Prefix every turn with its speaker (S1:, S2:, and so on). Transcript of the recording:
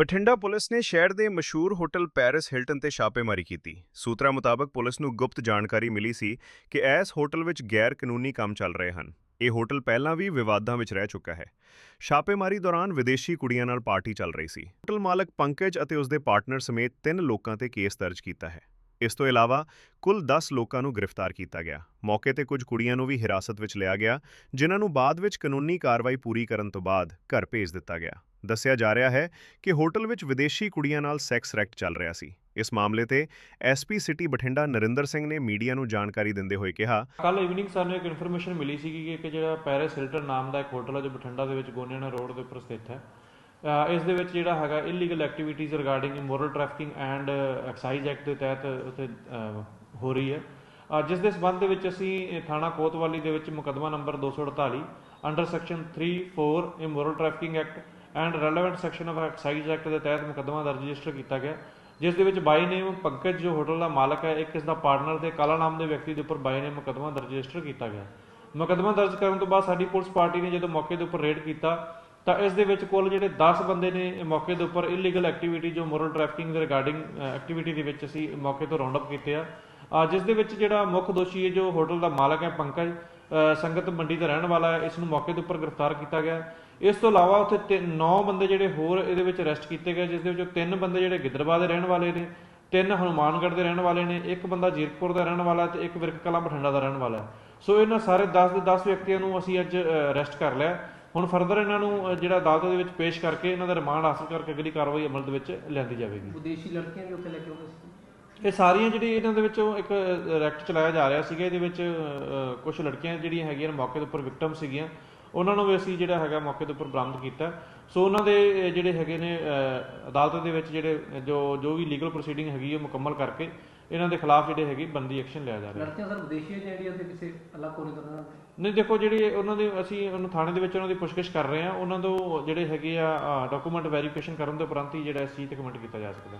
S1: Bathinda police ਨੇ ਸ਼ਹਿਰ ਦੇ ਮਸ਼ਹੂਰ ਹੋਟਲ ਪੈਰਿਸ ਹਿਲਟਨ ਤੇ ਛਾਪੇਮਾਰੀ ਕੀਤੀ। ਸੂਤਰਾਂ ਮੁਤਾਬਕ ਪੁਲਿਸ ਨੂੰ ਗੁਪਤ ਜਾਣਕਾਰੀ ਮਿਲੀ ਸੀ ਕਿ ਇਸ ਹੋਟਲ ਵਿੱਚ ਗੈਰ ਕਾਨੂੰਨੀ ਕੰਮ ਚੱਲ ਰਹੇ ਹਨ। ਇਹ ਹੋਟਲ ਪਹਿਲਾਂ ਵੀ ਵਿਵਾਦਾਂ ਵਿੱਚ ਰਹਿ ਚੁੱਕਾ ਹੈ। ਛਾਪੇਮਾਰੀ ਦੌਰਾਨ ਵਿਦੇਸ਼ੀ ਕੁੜੀਆਂ ਨਾਲ ਪਾਰਟੀ ਚੱਲ ਰਹੀ ਸੀ। ਹੋਟਲ ਮਾਲਕ ਪੰਕਜ ਅਤੇ ਉਸਦੇ ਪਾਰਟਨਰ ਸਮੇਤ ਤਿੰਨ ਲੋਕਾਂ ਤੇ ਕੇਸ ਦਰਜ ਕੀਤਾ ਹੈ। ਇਸ ਤੋਂ ਇਲਾਵਾ ਕੁੱਲ 10 ਲੋਕਾਂ ਨੂੰ ਗ੍ਰਿਫਤਾਰ ਕੀਤਾ ਗਿਆ। ਮੌਕੇ ਤੇ ਕੁਝ ਕੁੜੀਆਂ ਨੂੰ ਵੀ ਹਿਰਾਸਤ ਵਿੱਚ ਲਿਆ ਗਿਆ, ਜਿਨ੍ਹਾਂ ਨੂੰ ਬਾਅਦ ਵਿੱਚ ਕਾਨੂੰਨੀ ਕਾਰਵਾਈ ਪੂਰੀ ਕਰਨ ਤੋਂ ਬਾਅਦ ਘਰ ਭੇਜ ਦਿੱਤਾ ਗਿਆ। ਦੱਸਿਆ ਜਾ ਰਿਹਾ ਹੈ ਕਿ ਹੋਟਲ ਵਿੱਚ ਵਿਦੇਸ਼ੀ ਕੁੜੀਆਂ ਨਾਲ ਸੈਕਸ ਰੈਕਟ ਚੱਲ ਰਿਹਾ ਸੀ। ਇਸ ਮਾਮਲੇ ਤੇ ਐਸਪੀ ਸਿਟੀ ਬਠਿੰਡਾ ਨਰਿੰਦਰ ਸਿੰਘ ਨੇ ਮੀਡੀਆ ਨੂੰ ਜਾਣਕਾਰੀ ਦਿੰਦੇ ਹੋਏ ਕਿਹਾ
S2: ਕੱਲ ਇਵਨਿੰਗ ਸਾਨੂੰ ਇੱਕ ਇਨਫੋਰਮੇਸ਼ਨ ਮਿਲੀ ਸੀ ਕਿ ਇੱਕ ਜਿਹੜਾ ਪੈਰਿਸ ਹਿਲਟਨ ਨਾਮ ਦਾ ਇੱਕ ਹੋਟਲ ਹੈ ਜੋ ਬਠਿੰਡਾ ਦੇ ਵਿੱਚ ਗੋਨਿਆਣਾ ਰੋਡ ਦੇ ਉੱਪਰ ਸਥਿਤ ਹੈ। ਇਸ ਦੇ ਵਿੱਚ ਜਿਹੜਾ ਹੈਗਾ illegal activities regarding immoral trafficking and excise act ਦੇ ਤਹਿਤ ਉੱਥੇ ਹੋ ਰਹੀ ਹੈ। ਜਿਸ ਦੇ ਸਬੰਧ ਦੇ ਵਿੱਚ ਅਸੀਂ ਥਾਣਾ ਕੋਤਵਾਲੀ ਦੇ ਵਿੱਚ ਮੁਕੱਦਮਾ number 248 under section 34 immoral trafficking act and relevant section of excise act ਦੇ ਤਹਿਤ ਮੁਕੱਦਮਾ ਦਰਜ ਰਜਿਸਟਰ ਕੀਤਾ ਗਿਆ। ਜਿਸ ਦੇ ਵਿੱਚ ਬਾਈ ਨੇਮ ਪੰਕਜ ਜੋ ਹੋਟਲ ਦਾ ਮਾਲਕ ਹੈ, ਇੱਕ ਇਸ ਦਾ ਪਾਰਟਨਰ ਤੇ ਕਾਲਾ ਨਾਮ ਦੇ ਵਿਅਕਤੀ ਦੇ ਉੱਪਰ ਬਾਈ ਨੇਮ ਮੁਕੱਦਮਾ ਦਰਜ ਰਜਿਸਟਰ ਕੀਤਾ ਗਿਆ। ਮੁਕੱਦਮਾ ਦਰਜ ਕਰਨ ਤੋਂ ਬਾਅਦ ਸਾਡੀ ਪੁਲਿਸ ਪਾਰਟੀ ਨੇ ਜਦੋਂ ਮੌਕੇ ਦੇ ਉੱਪਰ ਰੇਡ ਕੀਤਾ ਤਾਂ ਇਸ ਦੇ ਵਿੱਚ ਕੁੱਲ ਜਿਹੜੇ 10 ਬੰਦੇ ਨੇ ਮੌਕੇ ਦੇ ਉੱਪਰ ਇਲੀਗਲ ਐਕਟੀਵਿਟੀ ਜੋ ਮੋਰਲ ਟ੍ਰੈਫਿਕਿੰਗ ਦੇ ਰਿਗਾਰਡਿੰਗ ਐਕਟੀਵਿਟੀ ਦੇ ਵਿੱਚ ਅਸੀਂ ਮੌਕੇ ਤੋਂ ਰਾਉਂਡ ਅਪ ਕੀਤੇ ਆ। ਜਿਸ ਦੇ ਵਿੱਚ ਜਿਹੜਾ ਮੁੱਖ ਦੋਸ਼ੀ ਹੈ ਜੋ ਹੋਟਲ ਦਾ ਮਾਲਕ ਹੈ, ਪੰਕਜ ਸੰਗਤ ਮੰਡੀ ਦਾ ਰਹਿਣ ਵਾਲਾ ਹੈ ਇਸ ਨੂੰ ਮੌਕੇ ਦੇ ਉੱਪਰ ਗ੍ਰਿਫਤਾਰ ਕੀਤਾ ਗਿਆ ਇਸ ਤੋਂ ਇਲਾਵਾ ਉੱਥੇ 9 ਬੰਦੇ ਜਿਹੜੇ ਹੋਰ ਇਹਦੇ ਵਿੱਚ ਅਰੈਸਟ ਕੀਤੇ ਗਏ, ਜਿਸ ਦੇ ਵਿੱਚੋਂ ਤਿੰਨ ਬੰਦੇ ਜਿਹੜੇ ਗਿੱਦੜਬਾਹ ਦੇ ਰਹਿਣ ਵਾਲੇ ਨੇ, ਤਿੰਨ ਹਨੂਮਾਨਗੜ੍ਹ ਦੇ ਰਹਿਣ ਵਾਲੇ ਨੇ, ਇੱਕ ਬੰਦਾ ਜੀਰਕਪੁਰ ਦਾ ਰਹਿਣ ਵਾਲਾ ਤੇ ਇੱਕ ਵਿਰਕ ਕਲਾਂ ਬਠਿੰਡਾ ਦਾ ਰਹਿਣ ਵਾਲਾ ਹੈ। ਸੋ ਇਹਨਾਂ ਸਾਰੇ 10 ਦੇ 10 ਵਿਅਕਤੀਆਂ ਨੂੰ ਅਸੀਂ ਅੱਜ ਅਰੈਸਟ ਕਰ ਲਿਆ। ਹੁਣ ਫਰਦਰ ਇਹਨਾਂ ਨੂੰ ਜਿਹੜਾ ਅਦਾਲਤ ਦੇ ਵਿੱਚ ਪੇਸ਼ ਕਰਕੇ ਇਹਨਾਂ ਦਾ ਰਿਮਾਂਡ ਹਾਸਲ ਕਰਕੇ ਅਗਲੀ ਕਾਰਵਾਈ ਅਮਲ ਦੇ ਵਿੱਚ ਲਿਆਂਦੀ ਜਾਵੇਗੀ।
S3: ਵਿਦੇਸ਼ੀ ਲੜਕੀਆਂ ਵੀ ਉੱਥੇ ਲੈ ਕੇ ਆਉਂਦੇ ਸੀ।
S2: ਇਹ ਸਾਰੀਆਂ ਜਿਹੜੀ ਇਹਨਾਂ ਦੇ ਵਿੱਚੋਂ ਇੱਕ ਰੈਕਟ ਚਲਾਇਆ ਜਾ ਰਿਹਾ ਸੀਗਾ ਇਹਦੇ ਵਿੱਚ ਕੁਝ ਲੜਕੀਆਂ ਜਿਹੜੀਆਂ ਹੈਗੀਆਂ ਮੌਕੇ ਦੇ ਉੱਪਰ ਵਿਕਟਮ ਸੀਗੀਆਂ। ਉਹਨਾਂ ਨੂੰ ਵੀ ਅਸੀਂ ਜਿਹੜਾ ਹੈਗਾ ਮੌਕੇ ਦੇ ਉੱਪਰ ਬਰਾਮਦ ਕੀਤਾ। ਸੋ ਉਹਨਾਂ ਦੇ ਜਿਹੜੇ ਹੈਗੇ ਨੇ ਅਦਾਲਤ ਦੇ ਵਿੱਚ ਜਿਹੜੇ ਜੋ ਜੋ ਵੀ ਲੀਗਲ ਪ੍ਰੋਸੀਡਿੰਗ ਹੈਗੀ ਉਹ ਮੁਕੰਮਲ ਕਰਕੇ ਇਹਨਾਂ ਦੇ ਖਿਲਾਫ ਜਿਹੜੇ ਹੈਗੀ ਬੰਦੀ ਐਕਸ਼ਨ ਲਿਆ ਜਾ ਰਿਹਾ।
S3: ਲੜਕੀਆਂ ਸਰ ਵਿਦੇਸ਼ੀ ਹੈ ਜਾਂ ਇੰਡੀਆ ਦੇ ਕਿਸੇ ਅਲੱਗ ਕੋਨੇ ਤੋਂ
S2: ਨਹੀਂ ਦੇਖੋ ਜਿਹੜੀ ਉਹਨਾਂ ਦੇ ਅਸੀਂ ਉਹਨੂੰ ਥਾਣੇ ਦੇ ਵਿੱਚ ਉਹਨਾਂ ਦੀ ਪੁੱਛਗਿੱਛ ਕਰ ਰਹੇ ਹਾਂ। ਉਹਨਾਂ ਤੋਂ ਜਿਹੜੇ ਹੈਗੇ ਆ ਡਾਕੂਮੈਂਟ ਵੈਰੀਫਿਕੇਸ਼ਨ ਕਰਨ ਦੇ ਉਪਰੰਤ ਹੀ ਜਿਹੜਾ ਇਸ ਚੀਜ਼ ਤੇ ਕਮੈਂਟ ਕੀਤਾ ਜਾ ਸਕਦਾ।